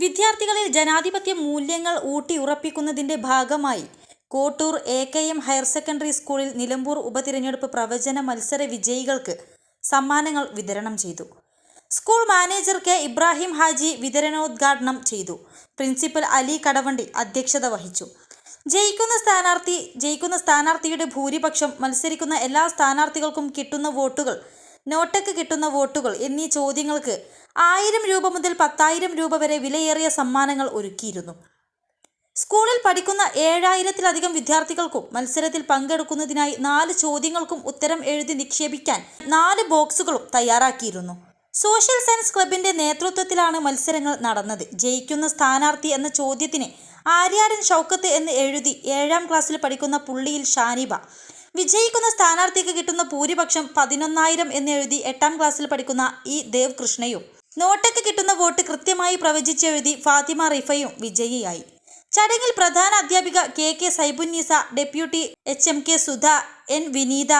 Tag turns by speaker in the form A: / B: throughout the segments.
A: വിദ്യാർത്ഥികളിൽ ജനാധിപത്യ മൂല്യങ്ങൾ ഊട്ടിയുറപ്പിക്കുന്നതിന്റെ ഭാഗമായി Kottur A K M higher secondary സ്കൂളിൽ നിലമ്പൂർ ഉപതിരഞ്ഞെടുപ്പ് പ്രവചന മത്സര വിജയികൾക്ക് സമ്മാനങ്ങൾ വിതരണം ചെയ്തു. School manager K Ibrahim Haji വിതരണോദ്ഘാടനം ചെയ്തു. പ്രിൻസിപ്പൽ അലി കടവണ്ടി അധ്യക്ഷത വഹിച്ചു. ജയിക്കുന്ന സ്ഥാനാർത്ഥി ജയിക്കുന്ന സ്ഥാനാർത്ഥിയുടെ ഭൂരിപക്ഷം മത്സരിക്കുന്ന എല്ലാ സ്ഥാനാർത്ഥികൾക്കും കിട്ടുന്ന വോട്ടുകൾ നോട്ടയ്ക്ക് കിട്ടുന്ന വോട്ടുകൾ എന്നീ ചോദ്യങ്ങൾക്ക് ആയിരം രൂപ മുതൽ പത്തായിരം രൂപ വരെ വിലയേറിയ സമ്മാനങ്ങൾ ഒരുക്കിയിരുന്നു. സ്കൂളിൽ പഠിക്കുന്ന ഏഴായിരത്തിലധികം വിദ്യാർത്ഥികൾക്കും മത്സരത്തിൽ പങ്കെടുക്കുന്നതിനായി നാല് ചോദ്യങ്ങൾക്കും ഉത്തരം എഴുതി നിക്ഷേപിക്കാൻ നാല് ബോക്സുകളും തയ്യാറാക്കിയിരുന്നു. സോഷ്യൽ സയൻസ് ക്ലബിന്റെ നേതൃത്വത്തിലാണ് മത്സരങ്ങൾ നടന്നത്. ജയിക്കുന്ന സ്ഥാനാർത്ഥി എന്ന ചോദ്യത്തിന് ആര്യാടൻ ഷൗക്കത്ത് എന്ന് എഴുതി ഏഴാം ക്ലാസ്സിൽ പഠിക്കുന്ന പുള്ളിയിൽ ഷാനിബ വിജയിക്കുന്ന സ്ഥാനാർത്ഥിക്ക് കിട്ടുന്ന ഭൂരിപക്ഷം പതിനൊന്നായിരം എന്ന് എഴുതി എട്ടാം ക്ലാസ്സിൽ പഠിക്കുന്ന ഇ ദേവ് കൃഷ്ണയും നോട്ടയ്ക്ക് കിട്ടുന്ന വോട്ട് കൃത്യമായി പ്രവചിച്ചെഴുതി ഫാത്തിമ റിഫയും വിജയിയായി. ചടങ്ങിൽ പ്രധാന അധ്യാപിക K K Saibunnisa deputy H M K Sudha N Vineetha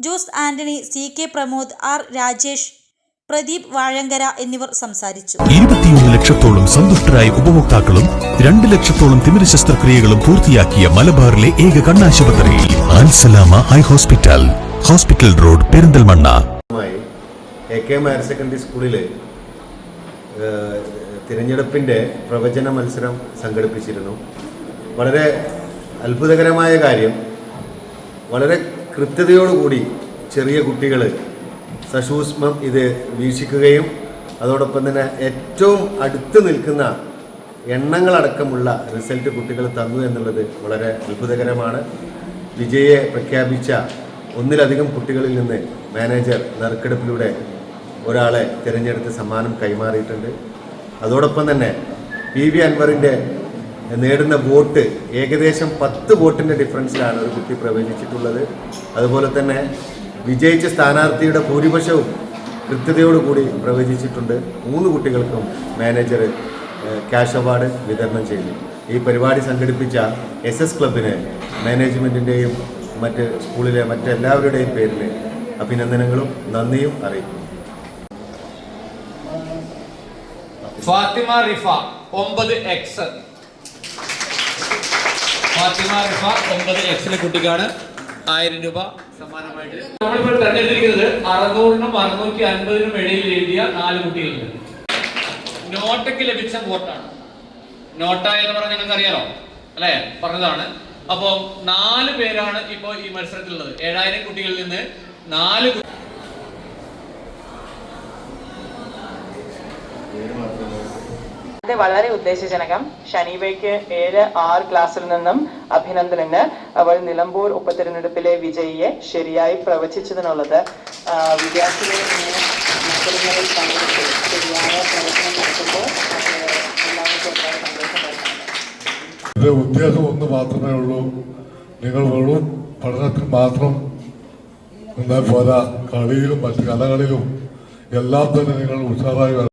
A: Jose Antony C K Pramod R Rajesh Pradeep Vazhankara എന്നിവർ സംസാരിച്ചു.
B: ഇരുപത്തിയൊന്ന് ലക്ഷത്തോളം സന്തുഷ്ടരായ ഉപഭോക്താക്കളും രണ്ട് ലക്ഷത്തോളം തിമിര ശസ്ത്രക്രിയകളും പൂർത്തിയാക്കിയ മലബാറിലെ ഏക കണ്ണാശുപത്രി Al Salama eye hospital hospital road Perinthalmanna.
C: മായി എ കെ ഹയർ സെക്കൻഡറി സ്കൂളിൽ തിരഞ്ഞെടുപ്പിന്റെ പ്രവചന മത്സരം സംഘടിപ്പിച്ചിരുന്നു. വളരെ അത്ഭുതകരമായ കാര്യം വളരെ കൃത്യതയോടുകൂടി ചെറിയ കുട്ടികൾ സസൂക്ഷ്മം ഇത് വീക്ഷിക്കുകയും അതോടൊപ്പം തന്നെ ഏറ്റവും അടുത്ത് നിൽക്കുന്ന എണ്ണങ്ങളടക്കമുള്ള റിസൾട്ട് കുട്ടികൾ തന്നു എന്നുള്ളത് വളരെ അത്ഭുതകരമാണ്. വിജയെ പ്രഖ്യാപിച്ച ഒന്നിലധികം കുട്ടികളിൽ നിന്ന് മാനേജർ നറുക്കെടുപ്പിലൂടെ ഒരാളെ തിരഞ്ഞെടുത്ത് സമ്മാനം കൈമാറിയിട്ടുണ്ട്. അതോടൊപ്പം തന്നെ പി വി അൻവറിന്റെ നേടുന്ന വോട്ട് ഏകദേശം പത്ത് വോട്ടിന്റെ ഡിഫറൻസിലാണ് ഒരു കുട്ടി പ്രവേശിച്ചിട്ടുള്ളത്. അതുപോലെ തന്നെ വിജയിച്ച സ്ഥാനാർത്ഥിയുടെ ഭൂരിപക്ഷവും കൃത്യതയോടുകൂടി പ്രവചിച്ചിട്ടുണ്ട്. മൂന്ന് കുട്ടികൾക്കും മാനേജർ ക്യാഷ് അവാർഡ് വിതരണം ചെയ്തു. ഈ പരിപാടി സംഘടിപ്പിച്ച എസ് എസ് ക്ലബിന് മാനേജ്മെന്റിന്റെയും മറ്റ് സ്കൂളിലെ മറ്റെല്ലാവരുടെയും പേരിൽ അഭിനന്ദനങ്ങളും നന്ദിയും അറിയിക്കുന്നു.
D: ഫാത്തിമ റിഫ ഒമ്പത് എക്സ് ഫാത്തിമ റിഫ ഒമ്പത് എക്സിലെ കുട്ടിക്കാണ്. ആയിരം രൂപ സമ്മാനമായിട്ട്. നമ്മളിപ്പോൾ തെരഞ്ഞെടുത്തിരിക്കുന്നത് അറുന്നൂറിനും അറുന്നൂറ്റി അൻപതിനും ഇടയിൽ എഴുതിയ നാല് കുട്ടികളുണ്ട്. നോട്ടയ്ക്ക് ലഭിച്ച വോട്ടാണ്. നോട്ട എന്ന് പറഞ്ഞാൽ നിങ്ങൾക്ക് അറിയാലോ അല്ലെ? പറഞ്ഞതാണ്. അപ്പോൾ നാല് പേരാണ് ഇപ്പോൾ ഈ മത്സരത്തിലുള്ളത്. ഏഴായിരം കുട്ടികളിൽ നിന്ന് നാല്
E: ഇത് വളരെ ഉദ്ദേശജനകം. ഷനീബയ്ക്ക് ഏഴ് ആറ് ക്ലാസ്സിൽ നിന്നും അഭിനന്ദനന് അവൾ നിലമ്പൂർ ഉപതെരഞ്ഞെടുപ്പിലെ വിജയിയെ ശരിയായി പ്രവചിച്ചതിനുള്ളത് വിദ്യാർത്ഥികളെ മത്സരങ്ങളിൽ പങ്കെടുത്ത് ശരിയായ നടത്തുമ്പോൾ
F: ഉദ്ദേശം ഒന്ന് മാത്രമേ ഉള്ളൂ. നിങ്ങൾ വെറും പഠനത്തിൽ മാത്രം എന്നാൽ പോരാ. കളിയിലും മറ്റ് കലകളിലും എല്ലാം തന്നെ നിങ്ങൾ ഉഷാറായി വരണം.